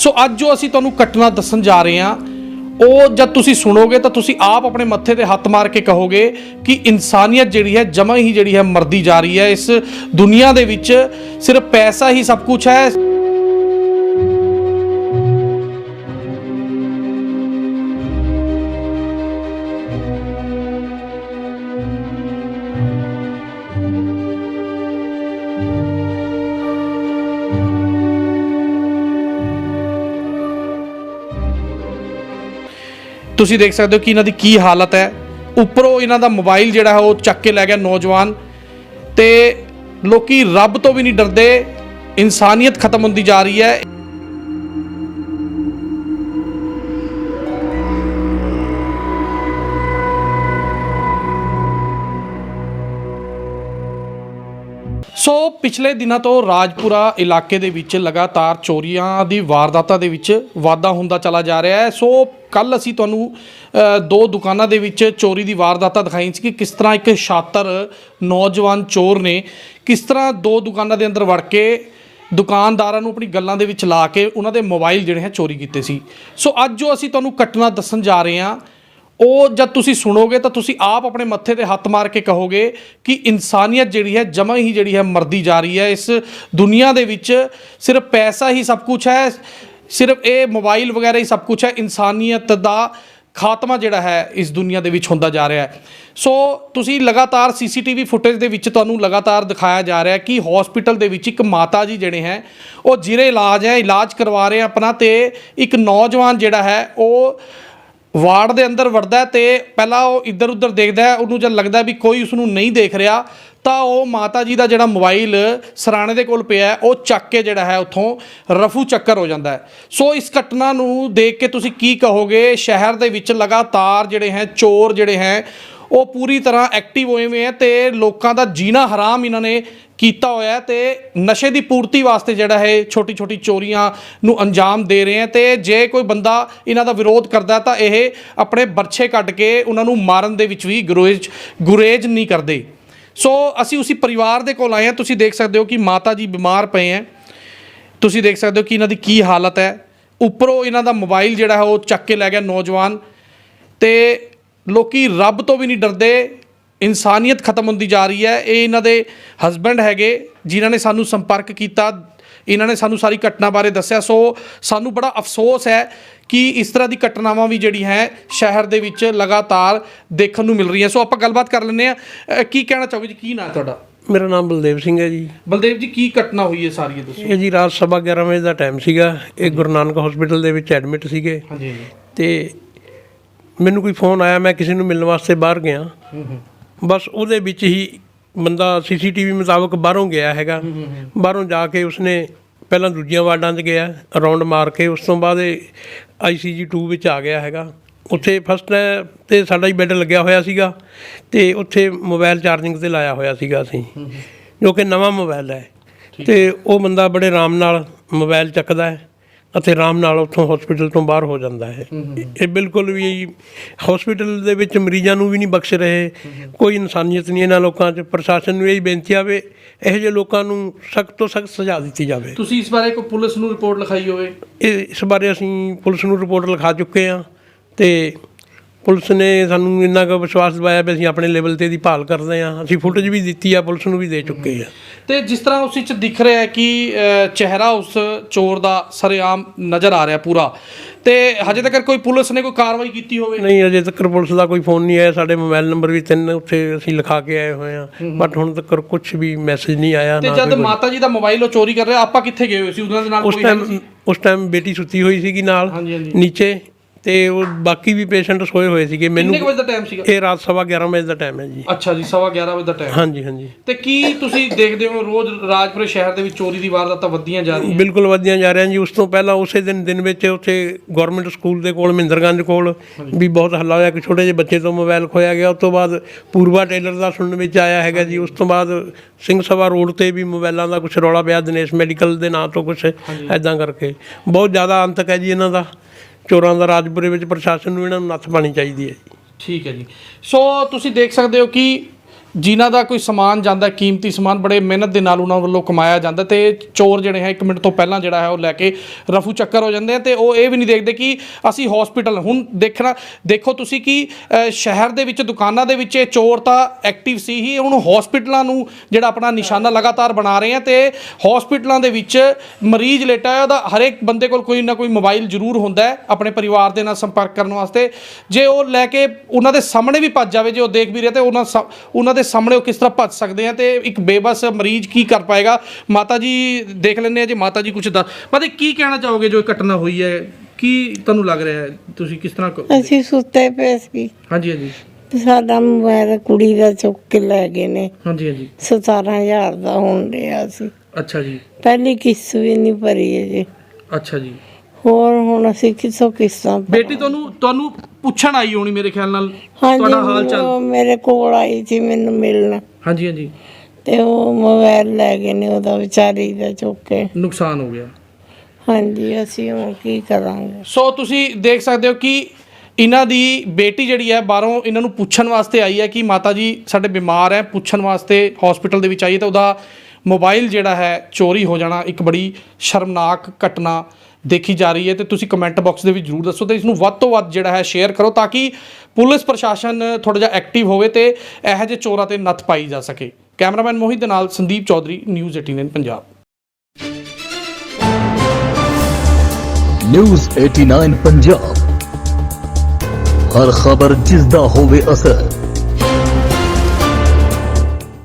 ਸੋ ਅੱਜ ਜੋ ਅਸੀਂ ਤੁਹਾਨੂੰ ਘਟਨਾ ਦੱਸਣ ਜਾ ਰਹੇ ਹਾਂ, ਉਹ ਜਦ ਤੁਸੀਂ ਸੁਣੋਗੇ ਤਾਂ ਤੁਸੀਂ ਆਪ ਆਪਣੇ ਮੱਥੇ ਤੇ ਹੱਥ ਮਾਰ ਕੇ ਕਹੋਗੇ ਕਿ ਇਨਸਾਨੀਅਤ ਜਿਹੜੀ ਹੈ ਜਮਾਂ ਹੀ ਜਿਹੜੀ ਹੈ ਮਰਦੀ ਜਾ ਰਹੀ ਹੈ। ਇਸ ਦੁਨੀਆ ਦੇ ਵਿੱਚ ਸਿਰਫ ਪੈਸਾ ਹੀ ਸਭ ਕੁਝ ਹੈ। ਤੁਸੀਂ ਦੇਖ ਸਕਦੇ ਹੋ ਕਿ ਇਹਨਾਂ ਦੀ ਕੀ ਹਾਲਤ ਹੈ। ਉੱਪਰੋਂ ਇਹਨਾਂ ਦਾ ਮੋਬਾਈਲ ਜਿਹੜਾ ਹੈ ਉਹ ਚੱਕ ਕੇ ਲੈ ਗਿਆ ਨੌਜਵਾਨ। ਤੇ ਲੋਕੀ ਰੱਬ ਤੋਂ ਵੀ ਨਹੀਂ ਡਰਦੇ। ਇਨਸਾਨੀਅਤ ਖਤਮ ਹੁੰਦੀ ਜਾ ਰਹੀ ਹੈ। ਸੋ ਪਿਛਲੇ ਦਿਨਾਂ ਤੋਂ ਰਾਜਪੁਰਾ ਇਲਾਕੇ ਦੇ ਵਿੱਚ ਲਗਾਤਾਰ ਚੋਰੀਆਂ ਦੀ ਵਾਰਦਾਤਾਂ ਦੇ ਵਿੱਚ ਵਾਧਾ ਹੁੰਦਾ ਚਲਾ ਜਾ ਰਿਹਾ ਹੈ। ਸੋ ਕੱਲ ਅਸੀਂ ਤੁਹਾਨੂੰ ਦੋ ਦੁਕਾਨਾਂ ਦੇ ਵਿੱਚ ਚੋਰੀ ਦੀ ਵਾਰਦਾਤਾਂ ਦਿਖਾਈ ਸੀ ਕਿ ਕਿਸ ਤਰ੍ਹਾਂ ਇੱਕ ਛਾਤਰ ਨੌਜਵਾਨ ਚੋਰ ਨੇ ਕਿਸ ਤਰ੍ਹਾਂ ਦੋ ਦੁਕਾਨਾਂ ਦੇ ਅੰਦਰ ਵੜ ਕੇ ਦੁਕਾਨਦਾਰਾਂ ਨੂੰ ਆਪਣੀ ਗੱਲਾਂ ਦੇ ਵਿੱਚ ਲਾ ਕੇ ਉਹਨਾਂ ਦੇ ਮੋਬਾਈਲ ਜਿਹੜੇ ਹੈ ਚੋਰੀ ਕੀਤੇ ਸੀ। ਸੋ ਅੱਜ ਜੋ ਅਸੀਂ ਤੁਹਾਨੂੰ ਘਟਨਾ ਦੱਸਣ ਜਾ ਰਹੇ ਹਾਂ ਉਹ ਜਦ ਤੁਸੀਂ ਸੁਣੋਗੇ ਤਾਂ ਤੁਸੀਂ ਆਪ ਆਪਣੇ ਮੱਥੇ ਤੇ ਹੱਥ ਮਾਰ ਕੇ ਕਹੋਗੇ ਕਿ ਇਨਸਾਨੀਅਤ ਜਿਹੜੀ ਹੈ ਜਮਾਂ ਹੀ ਜਿਹੜੀ ਹੈ ਮਰਦੀ ਜਾ ਰਹੀ ਹੈ। ਇਸ ਦੁਨੀਆ ਦੇ ਵਿੱਚ ਸਿਰਫ ਪੈਸਾ ਹੀ ਸਭ ਕੁਝ ਹੈ, ਸਿਰਫ ਇਹ ਮੋਬਾਈਲ ਵਗੈਰਾ ਹੀ ਸਭ ਕੁਝ ਹੈ, ਇਨਸਾਨੀਅਤ ਦਾ ਖਾਤਮਾ ਜਿਹੜਾ ਹੈ ਇਸ ਦੁਨੀਆ ਦੇ ਵਿੱਚ ਹੁੰਦਾ ਜਾ ਰਿਹਾ ਹੈ। ਸੋ ਤੁਸੀਂ ਲਗਾਤਾਰ ਸੀਸੀਟੀਵੀ ਫੁਟੇਜ ਦੇ ਵਿੱਚ ਤੁਹਾਨੂੰ ਲਗਾਤਾਰ ਦਿਖਾਇਆ ਜਾ ਰਿਹਾ ਹੈ ਕਿ ਹਸਪੀਟਲ ਦੇ ਵਿੱਚ ਇੱਕ ਮਾਤਾ ਜੀ ਜਿਹੜੇ ਹੈ, ਉਹ ਜਿਰੇ ਇਲਾਜ ਹੈ, ਇਲਾਜ ਕਰਵਾ ਰਹੇ ਆਪਣਾ ਤੇ ਇੱਕ ਨੌਜਵਾਨ ਜਿਹੜਾ ਹੈ, ਉਹ ਵਾਰਡ ਦੇ ਅੰਦਰ ਵੜਦਾ ਹੈ ਤੇ ਪਹਿਲਾਂ ਉਹ ਇੱਧਰ ਉੱਧਰ ਦੇਖਦਾ ਹੈ, ਉਹਨੂੰ ਜਦ ਲੱਗਦਾ ਵੀ ਕੋਈ ਉਸ ਨੂੰ ਨਹੀਂ ਦੇਖ ਰਿਹਾ, ਤਾਂ ਉਹ ਮਾਤਾ ਜੀ ਦਾ ਜਿਹੜਾ ਮੋਬਾਈਲ ਸਰਾਣੇ ਦੇ ਕੋਲ ਪਿਆ ਉਹ ਚੱਕ ਕੇ ਜਿਹੜਾ ਹੈ ਉੱਥੋਂ ਰਫੂ ਚੱਕਰ ਹੋ ਜਾਂਦਾ ਹੈ। ਸੋ ਇਸ ਘਟਨਾ ਨੂੰ ਦੇਖ ਕੇ ਤੁਸੀਂ ਕੀ ਕਹੋਗੇ? ਸ਼ਹਿਰ ਦੇ ਵਿੱਚ ਲਗਾਤਾਰ ਜਿਹੜੇ ਹੈ, ਚੋਰ ਜਿਹੜੇ ਹੈ ਉਹ ਪੂਰੀ ਤਰ੍ਹਾਂ ਐਕਟਿਵ ਹੋਏ ਹੋਏ ਹੈ ਤੇ ਲੋਕਾਂ ਦਾ ਜੀਣਾ ਹਰਾਮ ਇਹਨਾਂ ਨੇ ਕੀਤਾ ਹੋਇਆ ਹੈ ਤੇ ਨਸ਼ੇ ਦੀ ਪੂਰਤੀ ਵਾਸਤੇ ਜਿਹੜਾ ਹੈ ਛੋਟੀ ਛੋਟੀ ਚੋਰੀਆਂ ਨੂੰ ਅੰਜਾਮ ਦੇ ਰਹੇ ਹੈ ਤੇ ਜੇ ਕੋਈ ਬੰਦਾ ਇਹਨਾਂ ਦਾ ਵਿਰੋਧ ਕਰਦਾ ਤਾਂ ਇਹ ਆਪਣੇ ਬਰਛੇ ਕੱਢ ਕੇ ਉਹਨਾਂ ਨੂੰ ਮਾਰਨ ਦੇ ਵਿੱਚ ਵੀ ਗੁਰੇਜ ਗੁਰੇਜ ਨਹੀਂ ਕਰਦੇ। ਸੋ ਅਸੀਂ ਉਸੇ ਪਰਿਵਾਰ ਦੇ ਕੋਲ ਆਏ ਹਾਂ। ਤੁਸੀਂ ਦੇਖ ਸਕਦੇ ਹੋ ਕਿ ਮਾਤਾ ਜੀ ਬਿਮਾਰ ਪਏ ਹੈ। ਤੁਸੀਂ ਦੇਖ ਸਕਦੇ ਹੋ ਕਿ ਇਹਨਾਂ ਦੀ ਕੀ ਹਾਲਤ ਹੈ। ਉੱਪਰੋਂ ਇਹਨਾਂ ਦਾ ਮੋਬਾਈਲ ਜਿਹੜਾ ਹੈ ਉਹ ਚੱਕ ਕੇ ਲੈ ਗਿਆ ਨੌਜਵਾਨ ਤੇ ਲੋਕੀ ਰੱਬ ਤੋਂ ਵੀ ਨਹੀਂ ਡਰਦੇ। ਇਨਸਾਨੀਅਤ ਖਤਮ ਹੁੰਦੀ ਜਾ ਰਹੀ ਹੈ। ਇਹ ਇਹਨਾਂ ਦੇ ਹਸਬੰਡ ਹੈਗੇ ਜਿਨ੍ਹਾਂ ਨੇ ਸਾਨੂੰ ਸੰਪਰਕ ਕੀਤਾ ਇਹਨਾਂ ਨੇ ਸਾਨੂੰ ਸਾਰੀ ਘਟਨਾ ਬਾਰੇ ਦੱਸਿਆ। ਸੋ ਸਾਨੂੰ ਬੜਾ ਅਫਸੋਸ ਹੈ ਕਿ ਇਸ ਤਰ੍ਹਾਂ ਦੀ ਘਟਨਾਵਾਂ ਵੀ ਜਿਹੜੀ ਹੈ ਸ਼ਹਿਰ ਦੇ ਵਿੱਚ ਲਗਾਤਾਰ ਦੇਖਣ ਨੂੰ ਮਿਲ ਰਹੀਆਂ। ਸੋ ਆਪਾਂ ਗੱਲਬਾਤ ਕਰ ਲੈਂਦੇ ਆ ਕੀ ਕਹਿਣਾ ਚਾਹੋਗੇ ਜੀ? ਕੀ ਨਾਂ ਹੈ ਤੁਹਾਡਾ? ਮੇਰਾ ਨਾਮ ਬਲਦੇਵ ਸਿੰਘ ਹੈ ਜੀ। ਬਲਦੇਵ ਜੀ ਕੀ ਘਟਨਾ ਹੋਈ ਹੈ ਸਾਰੀ ਇਹ ਦੱਸੋ। ਇਹ ਜੀ ਰਾਤ ਸਵਾ 11 ਵਜੇ ਦਾ ਟਾਈਮ ਸੀਗਾ। ਇਹ ਗੁਰੂ ਨਾਨਕ ਹਸਪੀਟਲ ਦੇ ਵਿੱਚ ਐਡਮਿਟ ਸੀਗੇ। ਹਾਂਜੀ। ਤੇ ਮੈਨੂੰ ਕੋਈ ਫੋਨ ਆਇਆ ਮੈਂ ਕਿਸੇ ਨੂੰ ਮਿਲਣ ਵਾਸਤੇ ਬਾਹਰ ਗਿਆ। ਬਸ ਉਹਦੇ ਵਿੱਚ ਹੀ ਬੰਦਾ ਸੀਸੀਟੀਵੀ ਮੁਤਾਬਕ ਬਾਹਰੋਂ ਗਿਆ ਹੈਗਾ। ਬਾਹਰੋਂ ਜਾ ਕੇ ਉਸਨੇ ਪਹਿਲਾਂ ਦੂਜੀਆਂ ਵਾਰਡਾਂ 'ਚ ਗਿਆ ਰਾਉਂਡ ਮਾਰ ਕੇ ਉਸ ਤੋਂ ਬਾਅਦ ਆਈਸੀਜੀ 2 ਵਿੱਚ ਆ ਗਿਆ ਹੈਗਾ। ਉੱਥੇ ਫਸਟ ਤੇ ਸਾਡਾ ਹੀ ਬੈੱਡ ਲੱਗਿਆ ਹੋਇਆ ਸੀਗਾ ਤੇ ਉੱਥੇ ਮੋਬਾਈਲ ਚਾਰਜਿੰਗ ਤੇ ਲਾਇਆ ਹੋਇਆ ਸੀਗਾ ਅਸੀਂ ਜੋ ਕਿ ਨਵਾਂ ਮੋਬਾਈਲ ਹੈ। ਤੇ ਉਹ ਬੰਦਾ ਬੜੇ ਆਰਾਮ ਨਾਲ ਮੋਬਾਈਲ ਚੱਕਦਾ ਹੈ। ਅਤੇ ਆਰਾਮ ਨਾਲ ਉੱਥੋਂ ਹਸਪੀਟਲ ਤੋਂ ਬਾਹਰ ਹੋ ਜਾਂਦਾ ਹੈ। ਇਹ ਬਿਲਕੁਲ ਵੀ ਹਸਪੀਟਲ ਦੇ ਵਿੱਚ ਮਰੀਜ਼ਾਂ ਨੂੰ ਵੀ ਨਹੀਂ ਬਖਸ਼ ਰਹੇ। ਕੋਈ ਇਨਸਾਨੀਅਤ ਨਹੀਂ ਇਹਨਾਂ ਲੋਕਾਂ 'ਚ। ਪ੍ਰਸ਼ਾਸਨ ਨੂੰ ਇਹ ਬੇਨਤੀ ਆਵੇ ਇਹੋ ਜਿਹੇ ਲੋਕਾਂ ਨੂੰ ਸਖਤ ਤੋਂ ਸਖਤ ਸਜ਼ਾ ਦਿੱਤੀ ਜਾਵੇ। ਤੁਸੀਂ ਇਸ ਬਾਰੇ ਕੋਈ ਪੁਲਿਸ ਨੂੰ ਰਿਪੋਰਟ ਲਿਖਾਈ ਹੋਵੇ? ਇਸ ਬਾਰੇ ਅਸੀਂ ਪੁਲਿਸ ਨੂੰ ਰਿਪੋਰਟ ਲਿਖਾ ਚੁੱਕੇ ਹਾਂ ਤੇ ਪੁਲਿਸ ਨੇ ਸਾਨੂੰ ਇੰਨਾ ਕੁ ਵਿਸ਼ਵਾਸ ਦਿਵਾਇਆ ਵੀ ਅਸੀਂ ਆਪਣੇ ਲੈਵਲ ਤੇ ਦੀ ਭਾਲ ਕਰਦੇ ਹਾਂ। ਅਸੀਂ ਫੁਟੇਜ ਵੀ ਦਿੱਤੀ ਆ ਪੁਲਿਸ ਨੂੰ ਵੀ ਦੇ ਚੁੱਕੇ ਹਾਂ ਤੇ ਜਿਸ ਤਰ੍ਹਾਂ ਉਸ ਵਿੱਚ ਦਿਖ ਰਿਹਾ ਹੈ ਕਿ ਚਿਹਰਾ ਉਸ ਚੋਰ ਦਾ ਸਰੇਆਮ ਨਜ਼ਰ ਆ ਰਿਹਾ ਪੂਰਾ। ਤੇ ਹਜੇ ਤੱਕ ਕੋਈ ਪੁਲਿਸ ਨੇ ਕੋਈ ਕਾਰਵਾਈ ਕੀਤੀ ਹੋਵੇ? ਨਹੀਂ ਅਜੇ ਤੱਕ ਪੁਲਿਸ ਦਾ ਕੋਈ ਫੋਨ ਨਹੀਂ ਆਇਆ। ਸਾਡੇ ਮੋਬਾਈਲ ਨੰਬਰ ਵੀ ਤਿੰਨ ਉੱਥੇ ਅਸੀਂ ਲਿਖਾ ਕੇ ਆਏ ਹੋਏ ਹਾਂ। ਬਟ ਹੁਣ ਤੱਕ ਕੁਝ ਵੀ ਮੈਸੇਜ ਨਹੀਂ ਆਇਆ ਤੇ ਜਦ ਮਾਤਾ ਜੀ ਦਾ ਮੋਬਾਈਲ ਉਹ ਚੋਰੀ ਕਰ ਰਿਹਾ ਆਪਾਂ ਕਿੱਥੇ ਗਏ ਹੋਏ ਸੀ? ਉਹਨਾਂ ਦੇ ਨਾਲ ਉਸ ਕੋਈ ਨਹੀਂ ਟਾਈਮ? ਉਸ ਟਾਈਮ ਬੇਟੀ ਸੁੱਤੀ ਹੋਈ ਸੀਗੀ ਨਾਲ ਹਾਂਜੀ ਹਾਂਜੀ। ਨੀਚੇ। ਤੇ ਉਹ ਬਾਕੀ ਵੀ ਪੇਸ਼ੈਂਟ ਸੋਏ ਹੋਏ ਸੀਗੇ ਮੈਨੂੰ ਕਿੰਨੇ ਕੁ ਵਜੇ ਦਾ ਟਾਈਮ ਸੀਗਾ? ਇਹ ਰਾਤ ਸਵਾ 11 ਵਜੇ ਦਾ ਟਾਈਮ ਹੈ ਜੀ। ਅੱਛਾ ਜੀ 11:30 ਵਜੇ ਦਾ ਟਾਈਮ ਹਾਂਜੀ ਹਾਂਜੀ। ਤੇ ਕੀ ਤੁਸੀਂ ਦੇਖਦੇ ਹੋ ਰੋਜ਼ ਰਾਜਪੁਰੇ ਸ਼ਹਿਰ ਦੇ ਵਿੱਚ ਚੋਰੀ ਦੀ ਵਾਰਦਾਤਾਂ ਵੱਧਦੀਆਂ ਜਾ ਰਹੀਆਂ? ਬਿਲਕੁਲ ਵਧੀਆਂ ਜਾ ਰਹੀਆਂ ਜੀ। ਉਸ ਤੋਂ ਪਹਿਲਾਂ ਉਸੇ ਦਿਨ ਦਿਨ ਵਿੱਚ ਉੱਥੇ ਗਵਰਨਮੈਂਟ ਸਕੂਲ ਦੇ ਕੋਲ ਮਹਿੰਦਰਗੰਜ ਕੋਲ ਵੀ ਬਹੁਤ ਹੱਲਾ ਹੋਇਆ। ਕਿ ਛੋਟੇ ਜਿਹੇ ਬੱਚੇ ਤੋਂ ਮੋਬਾਈਲ ਖੋਇਆ ਗਿਆ। ਉਸ ਤੋਂ ਬਾਅਦ ਪੂਰਵਾ ਟੇਲਰ ਦਾ ਸੁਣਨ ਵਿੱਚ ਆਇਆ ਹੈਗਾ ਜੀ। ਉਸ ਤੋਂ ਬਾਅਦ ਸਿੰਘ ਸਭਾ ਰੋਡ ਤੇ ਵੀ ਮੋਬਾਈਲਾਂ ਦਾ ਕੁਝ ਰੌਲਾ ਪਿਆ। ਦਿਨੇਸ਼ ਮੈਡੀਕਲ ਦੇ ਨਾਂ ਤੋਂ ਕੁਝ ਐਦਾਂ ਕਰਕੇ। ਬਹੁਤ ਜ਼ਿਆਦਾ ਅੰਤਕ ਹੈ ਜੀ ਇਹਨਾਂ ਦਾ। ਚੋਰਾਂ ਦਾ ਰਾਜਪੁਰੇ ਵਿੱਚ ਪ੍ਰਸ਼ਾਸਨ ਨੂੰ ਇਹਨਾਂ ਨੂੰ ਨੱਥ ਪਾਣੀ ਚਾਹੀਦੀ ਹੈ ਜੀ। ਠੀਕ ਹੈ ਜੀ। ਸੋ ਤੁਸੀਂ ਦੇਖ ਸਕਦੇ ਹੋ ਕਿ ਜਿਨ੍ਹਾਂ ਦਾ ਕੋਈ ਸਮਾਨ ਜਾਂਦਾ, ਕੀਮਤੀ ਸਮਾਨ ਬੜੇ ਮਿਹਨਤ ਦੇ ਨਾਲ ਉਹਨਾਂ ਵੱਲੋਂ ਕਮਾਇਆ ਜਾਂਦਾ ਤੇ ਚੋਰ ਜਿਹੜੇ ਹੈ 1 ਮਿੰਟ ਤੋਂ ਪਹਿਲਾਂ ਜਿਹੜਾ ਹੈ ਉਹ ਲੈ ਕੇ ਰਫੂ ਚੱਕਰ ਹੋ ਜਾਂਦੇ ਆ ਤੇ ਉਹ ਇਹ ਵੀ ਨਹੀਂ ਦੇਖਦੇ ਕਿ ਅਸੀਂ ਹਸਪੀਟਲ ਹੁਣ ਦੇਖਣਾ, ਦੇਖੋ ਤੁਸੀਂ ਕਿ ਸ਼ਹਿਰ ਦੇ ਵਿੱਚ, ਦੁਕਾਨਾਂ ਦੇ ਵਿੱਚ ਇਹ ਚੋਰ ਤਾਂ ਐਕਟਿਵ ਸੀ ਹੀ, ਹੁਣ ਹਸਪੀਟਲਾਂ ਨੂੰ ਜਿਹੜਾ ਆਪਣਾ ਨਿਸ਼ਾਨਾ ਲਗਾਤਾਰ ਬਣਾ ਰਹੇ ਆ ਤੇ ਹਸਪੀਟਲਾਂ ਦੇ ਵਿੱਚ ਮਰੀਜ਼ ਲੇਟਾ ਹੈ ਉਹਦਾ ਹਰੇਕ ਬੰਦੇ ਕੋਲ ਕੋਈ ਨਾ ਕੋਈ ਮੋਬਾਈਲ ਜ਼ਰੂਰ ਹੁੰਦਾ ਹੈ ਆਪਣੇ ਪਰਿਵਾਰ ਦੇ ਨਾਲ ਸੰਪਰਕ ਕਰਨ ਵਾਸਤੇ। ਜੇ ਉਹ ਲੈ ਕੇ ਉਹਨਾਂ ਦੇ ਸਾਹਮਣੇ ਵੀ ਭੱਜ ਜਾਵੇ, ਜੇ ਉਹ ਦੇਖ ਵੀ ਰਿਹਾ ਤੇ ਉਹਨਾਂ ਸਾ- ਉਹਨਾਂ ਦੇ ਸਾਹਮਣੇ ਉਹ ਕਿਸ ਤਰ੍ਹਾਂ ਭੱਜ ਸਕਦੇ ਆ ਤੇ ਇੱਕ ਬੇਬਸ ਮਰੀਜ਼ ਕੀ ਕਰ ਪਾਏਗਾ? ਮਾਤਾ ਜੀ ਦੇਖ ਲੈਂਦੇ ਆ ਜੇ ਮਾਤਾ ਜੀ ਕੁਝ ਦੱਸ ਮਾਤਾ ਜੀ, ਕੀ ਕਹਿਣਾ ਚਾਹੋਗੇ ਜੋ ਇਹ ਘਟਨਾ ਹੋਈ ਹੈ? ਕੀ ਤੁਹਾਨੂੰ ਲੱਗ ਰਿਹਾ ਹੈ? ਤੁਸੀਂ ਕਿਸ ਤਰ੍ਹਾਂ ਕ- ਅਸੀਂ ਸੁੱਤੇ ਪਏ ਸੀ। ਹਾਂਜੀ ਹਾਂਜੀ। ਤੇ ਸਾਡਾ ਮੋਬਾਈਲ ਕੁੜੀ ਦਾ ਚੁੱਕ ਕੇ ਲੈ ਗਏ ਨੇ। ਹਾਂਜੀ ਹਾਂਜੀ। 17000 ਦਾ ਹੋਣ ਰਿਹਾ ਸੀ। ਅੱਛਾ ਜੀ। ਪਹਿਲੀ ਕਿਸ਼ਤ ਵੀ ਨਹੀਂ ਭਰੀ ਹੈ ਜੀ ਅੱਛਾ ਜੀ। ਹੋਰ ਹੁਣ ਅਸੀਂ ਕਿਸੋਂ ਭਰਾਂ- ਬੇਟੀ ਤੁਹਾਨੂੰ ਤੁਹਾਨੂੰ ਪੁੱਛਣ ਆਈ ਹੋਣੀ ਮੇਰੇ ਖਿਆਲ ਨਾਲ। ਤੁਹਾਡਾ ਹਾਲ ਚਾਲ। ਮੇਰੇ ਕੋਲ ਆਈ ਸੀ ਮੈਨੂੰ ਮਿਲਣ। ਹਾਂਜੀ ਹਾਂਜੀ। ਤੇ ਉਹ ਮੋਬਾਈਲ ਲੈ ਗਏ ਨੇ ਉਹਦਾ ਵਿਚਾਰੀ ਦਾ ਚੁੱਕ ਕੇ। ਨੁਕਸਾਨ ਹੋ ਗਿਆ। ਹਾਂਜੀ ਅਸੀਂ ਹੁਣ ਕੀ ਕਰਾਂਗੇ? ਸੋ ਤੁਸੀਂ ਦੇਖ ਸਕਦੇ ਹੋ ਕਿ ਇਹਨਾਂ ਦੀ ਬੇਟੀ ਜਿਹੜੀ ਹੈ ਬਾਹਰੋਂ ਇਹਨਾਂ ਨੂੰ ਪੁੱਛਣ ਵਾਸਤੇ ਆਈ ਹੈ ਕਿ ਮਾਤਾ ਜੀ ਸਾਡੇ ਬਿਮਾਰ ਹੈ ਪੁੱਛਣ ਵਾਸਤੇ ਹਸਪੀਟਲ ਦੇ ਵਿੱਚ ਆਈ ਹੈ ਤਾਂ ਉਹਦਾ ਮੋਬਾਈਲ ਜਿਹੜਾ ਹੈ ਚੋਰੀ ਹੋ ਜਾਣਾ ਇੱਕ ਬੜੀ ਸ਼ਰਮਨਾਕ ਘਟਨਾ ਦੇਖੀ ਜਾ ਰਹੀ ਹੈ ਤੇ ਤੁਸੀਂ ਕਮੈਂਟ ਬਾਕਸ ਦੇ ਵਿੱਚ ਜਰੂਰ ਦੱਸੋ ਤੇ ਇਸ ਨੂੰ ਵੱਧ ਤੋਂ ਵੱਧ ਜਿਹੜਾ ਹੈ ਸ਼ੇਅਰ ਕਰੋ ਤਾਂ ਕਿ ਪੁਲਿਸ ਪ੍ਰਸ਼ਾਸਨ ਥੋੜਾ ਜਿਹਾ ਐਕਟਿਵ ਹੋਵੇ ਤੇ ਇਹੋ ਜਿਹੇ ਚੋਰਾਂ ਤੇ ਨੱਥ ਪਾਈ ਜਾ ਸਕੇ। ਕੈਮਰਾਮੈਨ ਮੋਹਿਤ ਦੇ ਨਾਲ ਸੰਦੀਪ ਚੌਧਰੀ ਨਿਊਜ਼ 18 ਪੰਜਾਬ ਨਿਊਜ਼ 89 ਪੰਜਾਬ ਹਰ ਖਬਰ ਜਿਸ ਦਾ ਹੋਵੇ ਅਸਰ।